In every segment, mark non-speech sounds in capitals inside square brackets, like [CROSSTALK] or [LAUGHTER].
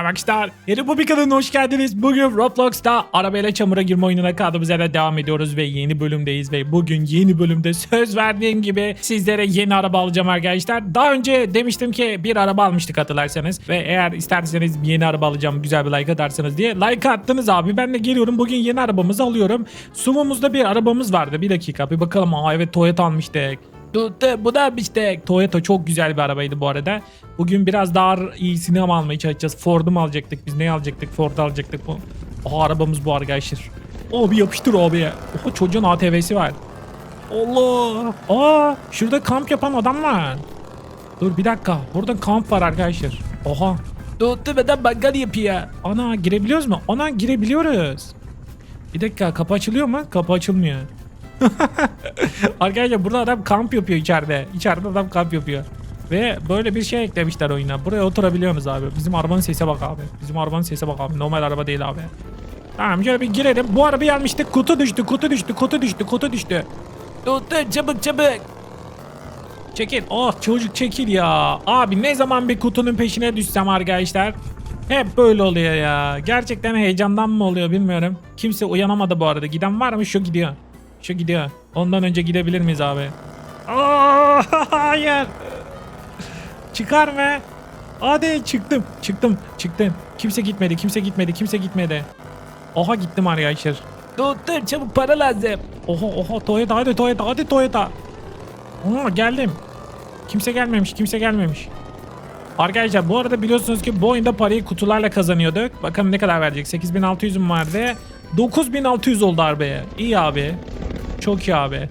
Merhaba arkadaşlar. Kanalına hoş geldiniz. Bugün Roblox'ta arabayla çamura girme oyununa kaldığımız yerden devam ediyoruz ve yeni bölümdeyiz ve bugün yeni bölümde söz verdiğim gibi sizlere yeni araba alacağım arkadaşlar. Daha önce demiştim ki bir araba almıştık hatırlarsanız ve eğer isterseniz yeni araba alacağım güzel bir like atarsanız diye like attınız abi. Ben de geliyorum bugün yeni arabamızı alıyorum. Sumumuzda bir arabamız vardı. Bir dakika bir bakalım. Aa evet Toyota almıştık. Tuttu bu da işte Toyota çok güzel bir arabaydı bu arada. Bugün biraz daha iyisini ama almaya çalışacağız. Ford'u mu alacaktık biz ne alacaktık Ford alacaktık bu. Aha arabamız bu arkadaşlar. Abi yapıştır abi. Oha çocuğun ATV'si var. Allah. Aa şurada kamp yapan adam var. Dur bir dakika. Burada kamp var arkadaşlar. Oha. Tuttu ve de mangal yapıyor. Ana girebiliyoruz mu? Ana girebiliyoruz. Bir dakika kapı açılıyor mu? Kapı açılmıyor. [LAUGHS] Arkadaşlar burada adam kamp yapıyor içeride. İçeride adam kamp yapıyor. Ve böyle bir şey eklemişler oyuna. Buraya oturabiliyorsunuz abi. Bizim arabanın sese bak abi. Bizim arabanın sese bak abi. Normal araba değil abi. Tamam şöyle bir girelim. Bu arabayı almıştık. Kutu düştü, kutu düştü, kutu düştü, kutu düştü. Tuttu çabuk çabuk. Çekil. Oh çocuk çekil ya. Abi ne zaman bir kutunun peşine düşsem arkadaşlar. Hep böyle oluyor ya. Gerçekten heyecandan mı oluyor bilmiyorum. Kimse uyanamadı bu arada. Giden var mı? Şu gidiyor. Şu gidiyor. Ondan önce gidebilir miyiz abi? Aa, [LAUGHS] hayır. Çıkar mı? Hadi çıktım. Çıktım. Çıktım. Kimse gitmedi. Kimse gitmedi. Kimse gitmedi. Oha gittim arkadaşlar. Dur dur çabuk para lazım. Oha oha Toyota hadi Toyota hadi Toyota. Aa, geldim. Kimse gelmemiş. Kimse gelmemiş. Arkadaşlar bu arada biliyorsunuz ki bu oyunda parayı kutularla kazanıyorduk. Bakalım ne kadar verecek. 8600'üm vardı. 9600 oldu arbeye. İyi abi. Çok iyi abi.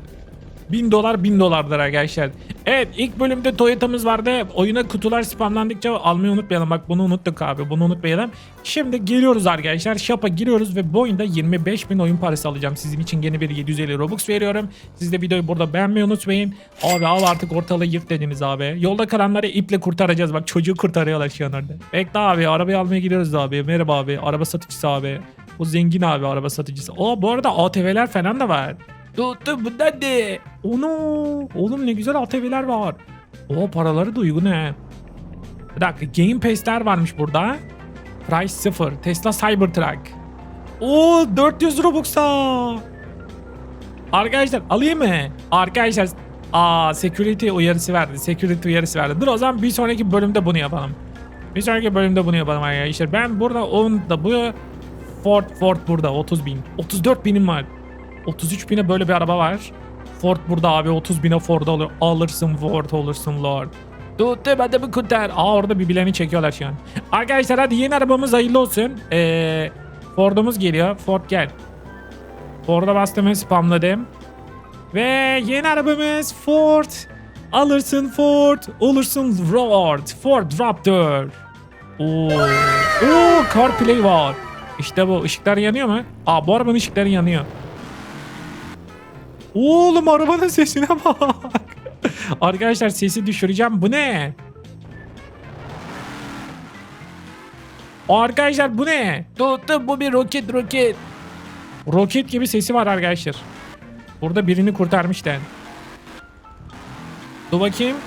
1000 dolar 1000 dolardır arkadaşlar. Evet ilk bölümde Toyota'mız vardı. Oyuna kutular spamlandıkça almayı unutmayalım. Bak bunu unuttuk abi. Bunu unutmayalım. Şimdi geliyoruz arkadaşlar. Shop'a giriyoruz ve bu oyunda 25 bin oyun parası alacağım. Sizin için yeni bir 750 Robux veriyorum. Siz de videoyu burada beğenmeyi unutmayın. Abi al artık ortalığı yırt dediniz abi. Yolda kalanları iple kurtaracağız. Bak çocuğu kurtarıyorlar şu an orada. Bekle abi arabayı almaya gidiyoruz abi. Merhaba abi. Araba satıcısı abi. O zengin abi araba satıcısı. Aa bu arada ATV'ler falan da var. Tuttu bundan de. Onu. Oğlum ne güzel ATV'ler var. O paraları da uygun he. Bir dakika Game Pass'ler varmış burada. Price 0. Tesla Cybertruck. Oo 400 Robux'a. Arkadaşlar alayım mı? Arkadaşlar Aa security uyarısı verdi. Security uyarısı verdi. Dur o zaman bir sonraki bölümde bunu yapalım. Bir sonraki bölümde bunu yapalım arkadaşlar. Ben burada onun da bu Ford Ford burada 30 bin. 34 binim var. 33 bine böyle bir araba var. Ford burada abi 30 bine Ford alır. Alırsın Ford olursun Lord. Tuttu ben de bir kurtar. Aa orada birbirlerini çekiyorlar şu an. Arkadaşlar hadi yeni arabamız hayırlı olsun. Ee, Ford'umuz geliyor. Ford gel. Ford'a bastım spamladım. Ve yeni arabamız Ford. Alırsın Ford. Olursun Ford. Ford Raptor. Oo. Oo CarPlay var. İşte bu. Işıklar yanıyor mu? Aa bu arabanın ışıkları yanıyor. Oğlum arabanın sesine bak. Arkadaşlar sesi düşüreceğim. Bu ne? Arkadaşlar bu ne? Tuttu bu bir roket roket. Roket gibi sesi var arkadaşlar. Burada birini kurtarmışlar. Dur bakayım.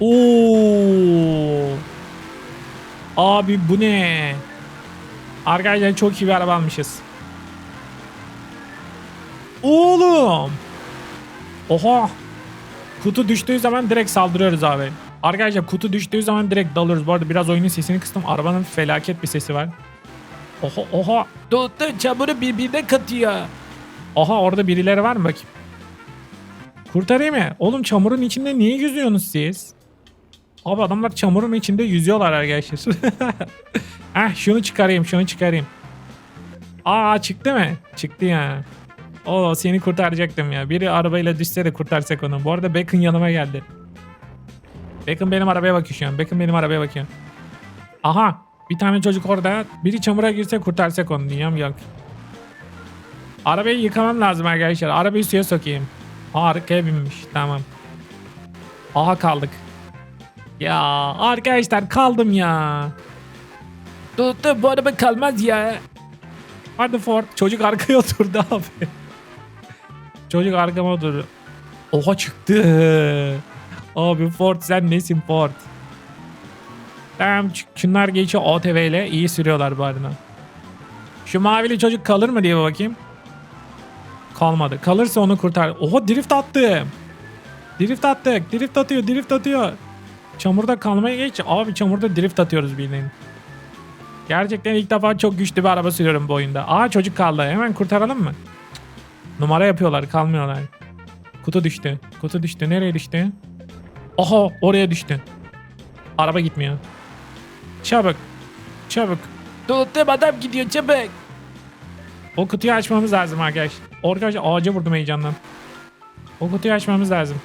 Oo. Abi bu ne? Arkadaşlar çok iyi bir araba almışız. Oğlum. Oha. Kutu düştüğü zaman direkt saldırıyoruz abi. Arkadaşlar kutu düştüğü zaman direkt dalıyoruz. Bu arada biraz oyunun sesini kıstım. Arabanın felaket bir sesi var. Oha oha. Tuttu çamuru birbirine katıyor. Oha orada birileri var mı bakayım. Kurtarayım mı? Oğlum çamurun içinde niye yüzüyorsunuz siz? Abi adamlar çamurun içinde yüzüyorlar arkadaşlar. Heh [LAUGHS] şunu çıkarayım şunu çıkarayım. Aa çıktı mı? Çıktı ya. O seni kurtaracaktım ya. Biri arabayla düşse de kurtarsak onu. Bu arada Beckham yanıma geldi. Beckham benim arabaya bakıyor şu an. Beckham benim arabaya bakıyor. Aha. Bir tane çocuk orada. Biri çamura girse kurtarsak onu. Dünyam yok. Arabayı yıkamam lazım arkadaşlar. Arabayı suya sokayım. Arkaya binmiş. Tamam. Aha kaldık. Ya arkadaşlar kaldım ya. Tuttu bu araba kalmaz ya. Hadi Ford. Çocuk arkaya oturdu abi. Çocuk arkama oturdu. Oha çıktı. [LAUGHS] Abi Ford sen nesin Ford? Tamam şunlar geçiyor OTV ile iyi sürüyorlar bu arada. Şu mavili çocuk kalır mı diye bakayım. Kalmadı. Kalırsa onu kurtar. Oha drift attım. Drift attık. Drift atıyor. Drift atıyor. Çamurda kalmaya geç. Abi çamurda drift atıyoruz bildiğin. Gerçekten ilk defa çok güçlü bir araba sürüyorum bu oyunda. Aa çocuk kaldı. Hemen kurtaralım mı? Numara yapıyorlar. Kalmıyorlar. Kutu düştü. Kutu düştü. Nereye düştü? Oha oraya düştü. Araba gitmiyor. Çabuk. Çabuk. Tuttum adam gidiyor çabuk. O kutuyu açmamız lazım arkadaş. Arkadaşlar ağaca vurdum heyecandan. O kutuyu açmamız lazım.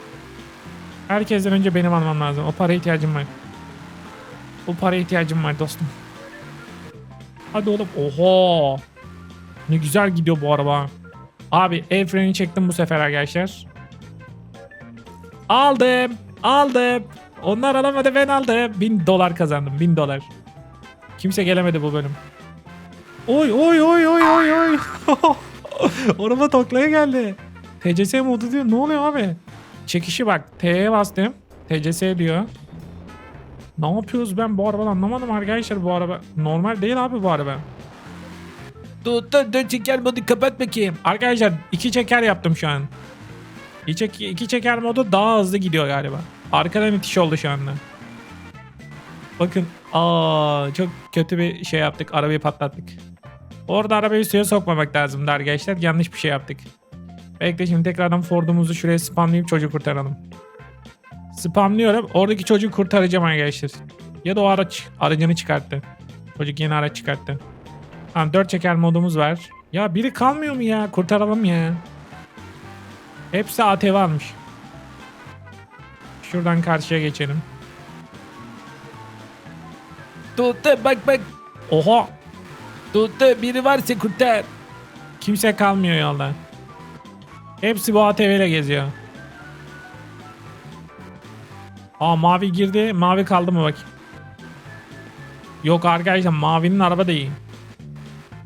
Herkesten önce benim almam lazım. O paraya ihtiyacım var. O paraya ihtiyacım var dostum. Hadi oğlum. Oha. Ne güzel gidiyor bu araba. Abi el freni çektim bu sefer arkadaşlar. Aldım. Aldım. Onlar alamadı ben aldım. Bin dolar kazandım. Bin dolar. Kimse gelemedi bu bölüm. Oy oy oy oy oy oy. [LAUGHS] Araba taklaya geldi. TCS modu diyor. Ne oluyor abi? Çekişi bak. T'ye bastım. TCS diyor. Ne yapıyoruz ben bu arabadan anlamadım arkadaşlar bu araba. Normal değil abi bu araba. Tuttum dön çeker modu kapat bakayım. Arkadaşlar iki çeker yaptım şu an. İki, çek- iki çeker modu daha hızlı gidiyor galiba. Arkadan itiş oldu şu anda. Bakın. Aa çok kötü bir şey yaptık. Arabayı patlattık. Orada arabayı suya sokmamak lazımdı arkadaşlar. Yanlış bir şey yaptık. Bekle şimdi tekrardan Ford'umuzu şuraya spamlayıp çocuk kurtaralım. Spamlıyorum. Oradaki çocuğu kurtaracağım arkadaşlar. Ya da o araç aracını çıkarttı. Çocuk yeni araç çıkarttı. Tamam 4 çeker modumuz var. Ya biri kalmıyor mu ya? Kurtaralım ya. Hepsi ATV almış. Şuradan karşıya geçelim. Tuttum bak bak. Oha! Tuttum biri varsa kurtar. Kimse kalmıyor yolda. Hepsi bu ATV ile geziyor. Aa mavi girdi. Mavi kaldı mı bakayım. Yok arkadaşlar mavinin araba değil.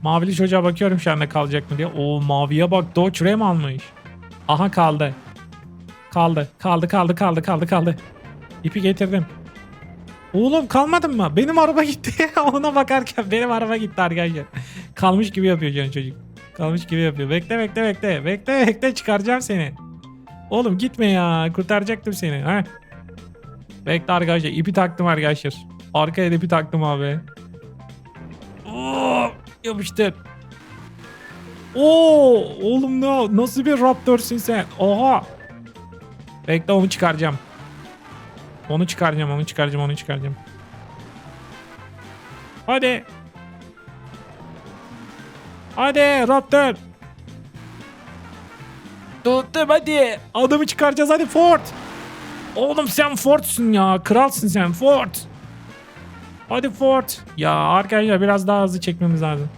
Mavili çocuğa bakıyorum şu anda kalacak mı diye. Oo maviye bak Dodge Ram almış. Aha kaldı. Kaldı. Kaldı kaldı kaldı kaldı kaldı. İpi getirdim. Oğlum kalmadın mı? Benim araba gitti. [LAUGHS] Ona bakarken benim araba gitti arkadaşlar. Kalmış gibi yapıyor can çocuk. Kalmış gibi yapıyor. Bekle bekle bekle. Bekle bekle çıkaracağım seni. Oğlum gitme ya. Kurtaracaktım seni. Ha? Bekle arkadaşlar. ipi taktım arkadaşlar. Arkaya da ipi taktım abi. Yapıştır. Oo, oğlum ne nasıl bir raptörsün sen? Oha. Bekle onu çıkaracağım. Onu çıkaracağım, onu çıkaracağım, onu çıkaracağım. Hadi. Hadi Raptor. Tuttum hadi. Adamı çıkaracağız hadi Ford. Oğlum sen Ford'sun ya. Kralsın sen Ford. Hadi Ford. Ya arkadaşlar biraz daha hızlı çekmemiz lazım.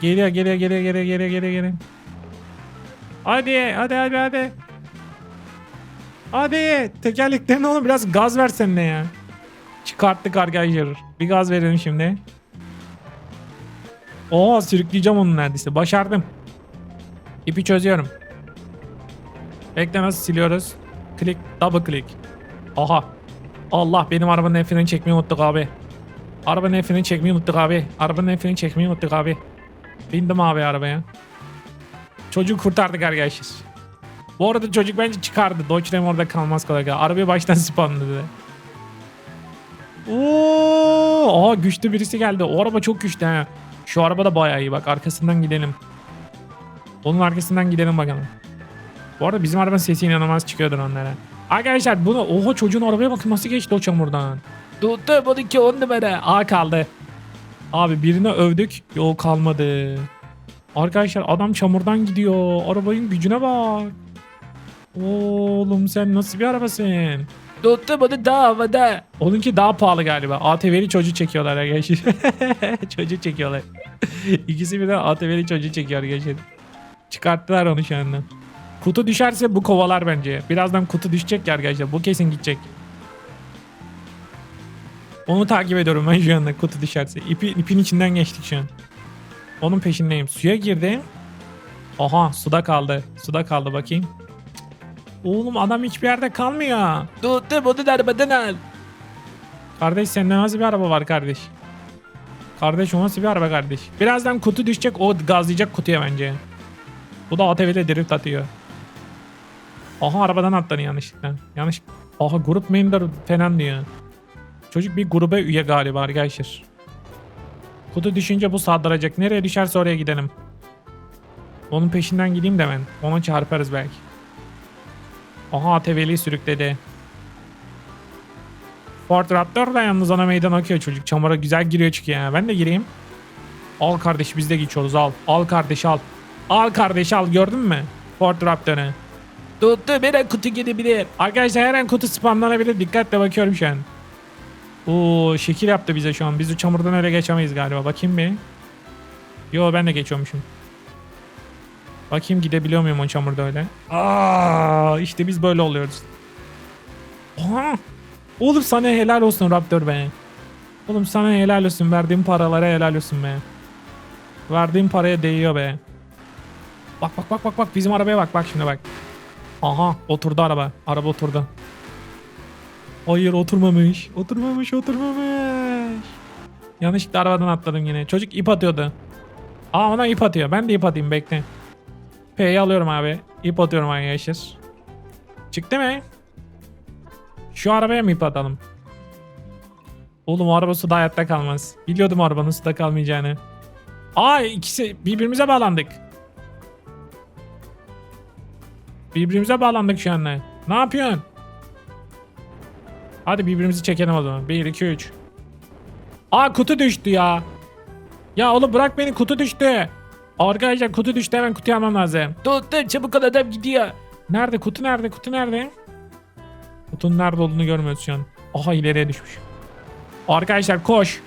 Geliyor geliyor geliyor geliyor geliyor geliyor geliyor. Hadi hadi hadi hadi. Hadi tekerleklerine oğlum biraz gaz versen ne ya. Çıkarttık arkadaşlar. Bir gaz verelim şimdi. Oo sürükleyeceğim onu neredeyse. Başardım. İpi çözüyorum. Bekle nasıl siliyoruz? Klik, double click. Aha. Allah benim arabanın el frenini çekmeyi unuttuk abi. Arabanın el frenini çekmeyi unuttuk abi. Arabanın el frenini çekmeyi unuttuk abi. Bindim abi arabaya. Çocuğu kurtardık arkadaşlar. Bu arada çocuk bence çıkardı. Dodge Ram orada kalmaz kolay kolay. Arabayı baştan spamladı. Oo, aha güçlü birisi geldi. O araba çok güçlü ha. Şu araba da bayağı iyi bak arkasından gidelim. Onun arkasından gidelim bakalım. Bu arada bizim arabanın sesi inanılmaz çıkıyordur onlara. Arkadaşlar bunu oha çocuğun arabaya bakın nasıl geçti o çamurdan. Tuttum 12 10 numara. A kaldı. Abi birini övdük. Yok kalmadı. Arkadaşlar adam çamurdan gidiyor. Arabanın gücüne bak. Oğlum sen nasıl bir arabasın? Tuttum onu daha havada. Onunki daha pahalı galiba. ATV'li çocuğu çekiyorlar arkadaşlar. [LAUGHS] çocuğu çekiyorlar. [LAUGHS] İkisi birden ATV'li çocuğu çekiyor arkadaşlar. Çıkarttılar onu şu anda. Kutu düşerse bu kovalar bence. Birazdan kutu düşecek ya arkadaşlar. Bu kesin gidecek. Onu takip ediyorum ben şu anda kutu düşerse. İpi, ipin içinden geçtik şu an. Onun peşindeyim. Suya girdim. Aha suda kaldı. Suda kaldı bakayım. Oğlum adam hiçbir yerde kalmıyor. Tuttum onu da arabadan al. Kardeş sende nasıl bir araba var kardeş? Kardeş o nasıl bir araba kardeş? Birazdan kutu düşecek o gazlayacak kutuya bence. Bu da ATV'de drift atıyor. Aha arabadan atladı yanlışlıkla. Yanlış. Aha grup member falan diyor. Çocuk bir gruba üye galiba arkadaşlar. Kutu düşünce bu saldıracak. Nereye düşerse oraya gidelim. Onun peşinden gideyim de ben. Ona çarparız belki. Aha ATV'li sürükledi. Ford Raptor da yalnız ana meydan akıyor çocuk. Çamura güzel giriyor çıkıyor yani. Ben de gireyim. Al kardeş biz de geçiyoruz al. Al kardeş al. Al kardeş al gördün mü? Ford Raptor'ı. Tuttum her an kutu gidebilir. Arkadaşlar her an kutu spamlanabilir. Dikkatle bakıyorum şu an. Oo şekil yaptı bize şu an. Biz çamurdan öyle geçemeyiz galiba. Bakayım bir. Yo ben de geçiyormuşum. Bakayım gidebiliyor muyum o çamurda öyle. Aa işte biz böyle oluyoruz. Aha. Oğlum sana helal olsun Raptor be. Oğlum sana helal olsun. Verdiğim paralara helal olsun be. Verdiğim paraya değiyor be. Bak bak bak bak bak bizim arabaya bak bak şimdi bak. Aha oturdu araba. Araba oturdu. Hayır oturmamış. Oturmamış oturmamış. Yanlışlıkla arabadan atladım yine. Çocuk ip atıyordu. Aa ona ip atıyor. Ben de ip atayım bekle. P'yi alıyorum abi. İp atıyorum arkadaşlar. Çıktı mı? Şu arabaya mı ip atalım? Oğlum araba suda hayatta kalmaz. Biliyordum arabanın suda kalmayacağını. Aa ikisi birbirimize bağlandık. Birbirimize bağlandık şu anda. Ne yapıyorsun? Hadi birbirimizi çekelim o zaman. 1, 2, 3. Aa kutu düştü ya. Ya oğlum bırak beni kutu düştü. Arkadaşlar kutu düştü hemen kutuyu almam lazım. Tuttum çabuk ol adam gidiyor. Nerede kutu nerede kutu nerede? Kutunun nerede olduğunu görmüyoruz şu an. Aha ileriye düşmüş. Arkadaşlar koş.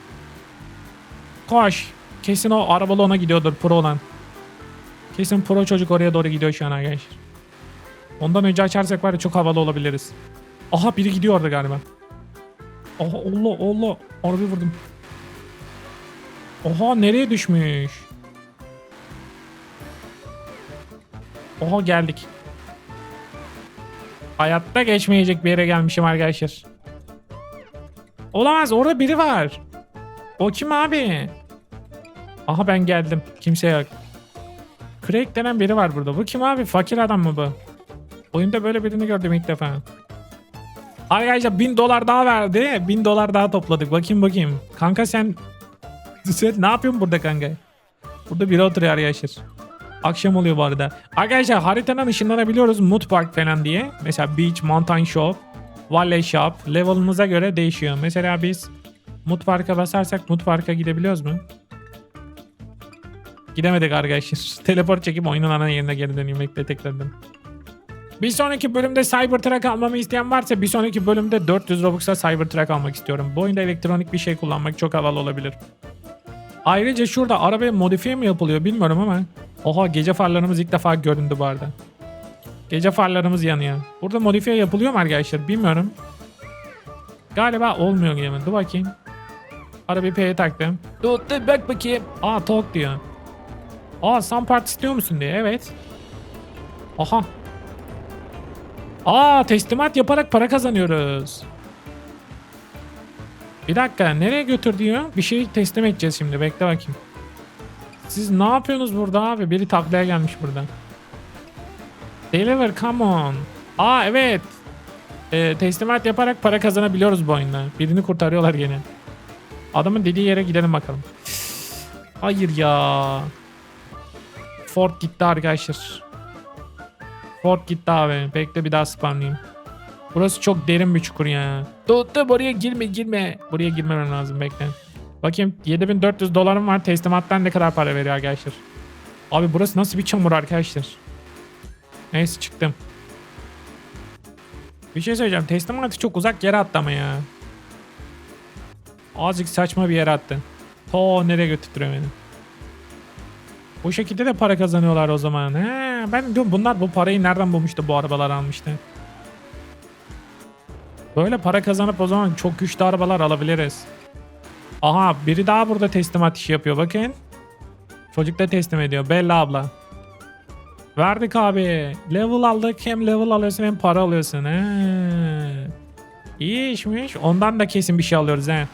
Koş. Kesin o arabalı ona gidiyordur pro olan. Kesin pro çocuk oraya doğru gidiyor şu an arkadaşlar. Ondan önce açarsak var ya çok havalı olabiliriz. Aha biri gidiyor orada galiba. Aha Allah Allah. Arabayı vurdum. Oha nereye düşmüş? Oha geldik. Hayatta geçmeyecek bir yere gelmişim arkadaşlar. Olamaz orada biri var. O kim abi? Aha ben geldim. Kimse yok. Craig denen biri var burada. Bu kim abi? Fakir adam mı bu? Oyunda böyle birini gördüm ilk defa. Arkadaşlar 1000 dolar daha verdi. 1000 dolar daha topladık. Bakayım bakayım. Kanka sen... Sen ne yapıyorsun burada kanka? Burada biri oturuyor arkadaşlar. Akşam oluyor bu arada. Arkadaşlar haritadan ışınlanabiliyoruz. Mood Park falan diye. Mesela Beach, Mountain Shop, Valley Shop. Level'ımıza göre değişiyor. Mesela biz Mood Park'a basarsak Mood Park'a gidebiliyoruz mu? Gidemedik arkadaşlar. [LAUGHS] Teleport çekip oyunun ana yerine geri döneyim. Bekle tekrardan. Bir sonraki bölümde Cybertruck almamı isteyen varsa bir sonraki bölümde 400 Robux'a Cybertruck almak istiyorum. Bu oyunda elektronik bir şey kullanmak çok havalı olabilir. Ayrıca şurada arabaya modifiye mi yapılıyor bilmiyorum ama. Oha gece farlarımız ilk defa göründü bu arada. Gece farlarımız yanıyor. Burada modifiye yapılıyor mu arkadaşlar bilmiyorum. Galiba olmuyor gibi. Dur bakayım. Arabayı P'ye taktım. Tuttum bak bakayım. Aa talk diyor. Aa some part istiyor musun diye evet. Aha. Aa teslimat yaparak para kazanıyoruz. Bir dakika nereye götür diyor? Bir şey teslim edeceğiz şimdi bekle bakayım. Siz ne yapıyorsunuz burada abi? Biri taklaya gelmiş burada. Deliver come on. Aa evet. Ee, teslimat yaparak para kazanabiliyoruz bu oyunda. Birini kurtarıyorlar gene. Adamın dediği yere gidelim bakalım. Hayır ya. Ford gitti arkadaşlar. Ford gitti abi. Bekle bir daha spamlayayım. Burası çok derin bir çukur ya. Tuttum oraya girme girme. Buraya girmemem lazım bekle. Bakayım 7400 dolarım var. Teslimattan ne kadar para veriyor arkadaşlar. Abi burası nasıl bir çamur arkadaşlar. Neyse çıktım. Bir şey söyleyeceğim. Teslimatı çok uzak yere attı ama ya. Azıcık saçma bir yere attı. To nereye götürtüyor beni. Bu şekilde de para kazanıyorlar o zaman. He, ben diyorum bunlar bu parayı nereden bulmuştu bu arabalar almıştı. Böyle para kazanıp o zaman çok güçlü arabalar alabiliriz. Aha biri daha burada teslimat işi yapıyor bakın. Çocuk da teslim ediyor. Bella abla. Verdik abi. Level aldık. Hem level alıyorsun hem para alıyorsun. He. İyi işmiş. Ondan da kesin bir şey alıyoruz he.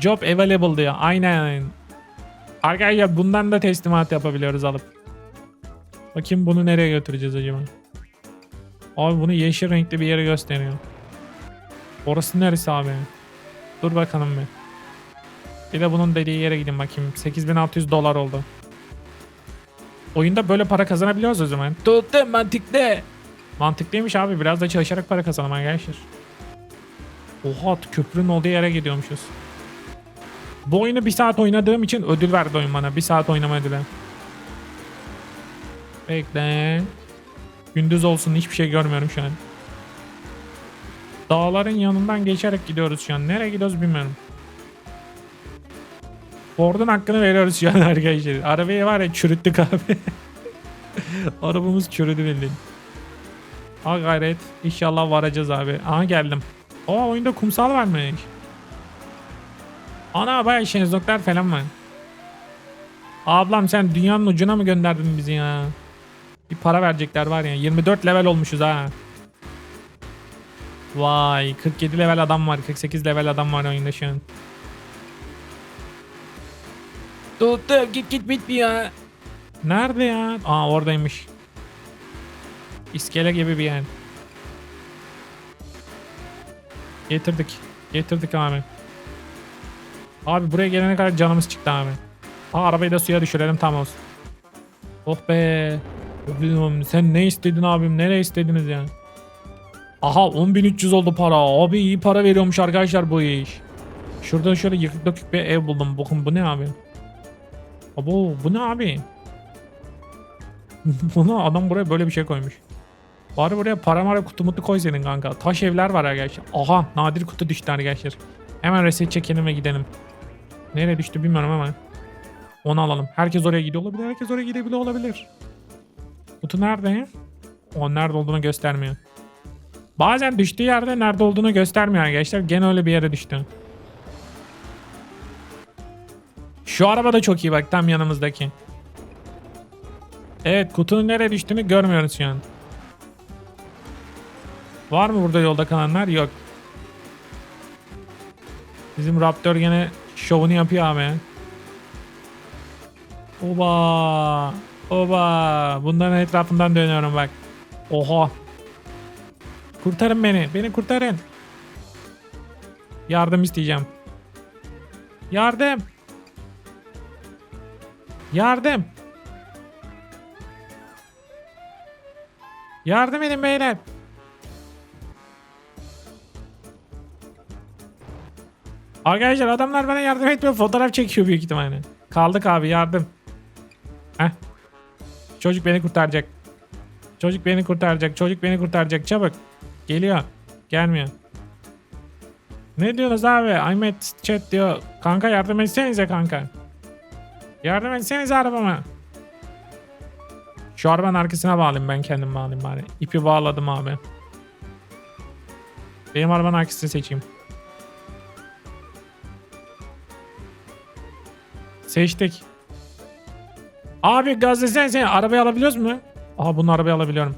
Job available diyor. Aynen. Arkadaşlar bundan da teslimat yapabiliyoruz alıp. Bakayım bunu nereye götüreceğiz acaba? Abi bunu yeşil renkli bir yere gösteriyor. Orası neresi abi? Dur bakalım bir. Bir de bunun dediği yere gidin bakayım. 8600 dolar oldu. Oyunda böyle para kazanabiliyoruz o zaman. Tuttu mantıklı. Mantıklıymış abi. Biraz da çalışarak para kazanalım arkadaşlar. Oha köprünün olduğu yere gidiyormuşuz. Bu oyunu bir saat oynadığım için ödül verdi oyun bana. Bir saat oynama ödülü. Bekle. Gündüz olsun hiçbir şey görmüyorum şu an. Dağların yanından geçerek gidiyoruz şu an. Nereye gidiyoruz bilmiyorum. Ford'un hakkını veriyoruz şu an [LAUGHS] arkadaşlar. Arabayı var ya çürüttük abi. [LAUGHS] Arabamız çürüdü bildiğin. Ha gayret. İnşallah varacağız abi. Aha geldim. Aa oyunda kumsal varmış. Ana bayağı şezlonglar falan var. Ablam sen dünyanın ucuna mı gönderdin bizi ya? Bir para verecekler var ya. 24 level olmuşuz ha. Vay 47 level adam var. 48 level adam var oyunda şu an. Tuttu git git bitmiyor. Nerede ya? Aa oradaymış. İskele gibi bir yer. Getirdik. Getirdik abi. Abi buraya gelene kadar canımız çıktı abi. Aa arabayı da suya düşürelim tam olsun. Oh be. Oğlum, Sen ne istedin abim? Nereye istediniz ya? Aha 10.300 oldu para. Abi iyi para veriyormuş arkadaşlar bu iş. Şurada şöyle yıkık dökük bir ev buldum. Bakın bu ne abi? Abo bu ne abi? [LAUGHS] Bunu adam buraya böyle bir şey koymuş. Bari buraya para mara kutu mutlu koy senin kanka. Taş evler var arkadaşlar. Aha nadir kutu düştü arkadaşlar. Hemen reset çekelim ve gidelim. Nereye düştü bilmiyorum ama. Onu alalım. Herkes oraya gidiyor olabilir. Herkes oraya gidebiliyor olabilir. Kutu nerede? O nerede olduğunu göstermiyor. Bazen düştüğü yerde nerede olduğunu göstermiyor arkadaşlar. Gene öyle bir yere düştü. Şu araba da çok iyi bak tam yanımızdaki. Evet kutunun nereye düştüğünü görmüyoruz şu an. Var mı burada yolda kalanlar? Yok. Bizim Raptor gene şovunu yapıyor abi. Oba. Oba. Bunların etrafından dönüyorum bak. Oha. Kurtarın beni. Beni kurtarın. Yardım isteyeceğim. Yardım. Yardım. Yardım edin beyler. Arkadaşlar adamlar bana yardım etmiyor. Fotoğraf çekiyor büyük ihtimalle. Kaldık abi yardım. Çocuk beni kurtaracak. Çocuk beni kurtaracak. Çocuk beni kurtaracak. Çabuk. Geliyor. Gelmiyor. Ne diyorsunuz abi? Ahmet chat diyor. Kanka yardım etsenize kanka. Yardım etsenize arabama. Şu arabanın arkasına bağlayayım ben kendim bağlayayım bari. İpi bağladım abi. Benim arabanın arkasını seçeyim. Seçtik. Abi gaz desene sen arabayı alabiliyoruz mu? Aha bunu arabayı alabiliyorum.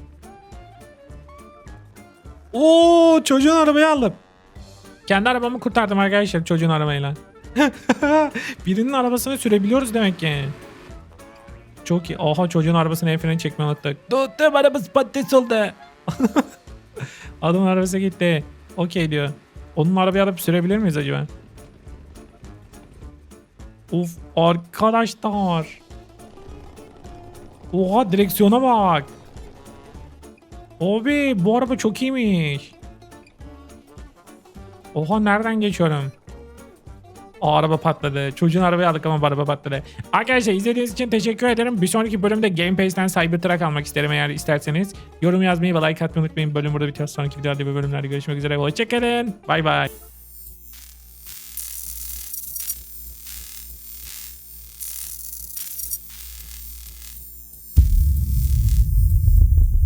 Oo çocuğun arabayı aldım. Kendi arabamı kurtardım arkadaşlar çocuğun arabayla. [LAUGHS] Birinin arabasını sürebiliyoruz demek ki. Çok iyi. Oha çocuğun arabasını el freni çekmeyi unuttuk. Tuttu arabası patates oldu. [LAUGHS] Adamın arabası gitti. Okey diyor. Onun arabayı alıp sürebilir miyiz acaba? Uf arkadaşlar. Oha direksiyona bak. Abi bu araba çok iyiymiş. Oha nereden geçiyorum? Aa, araba patladı. Çocuğun arabayı aldık ama araba patladı. Arkadaşlar izlediğiniz için teşekkür ederim. Bir sonraki bölümde Game Pass'ten Cybertruck almak isterim eğer isterseniz. Yorum yazmayı ve like atmayı unutmayın. Bölüm burada bitiyor. Sonraki videolarda ve bölümlerde görüşmek üzere. Hoşçakalın. Bay bay.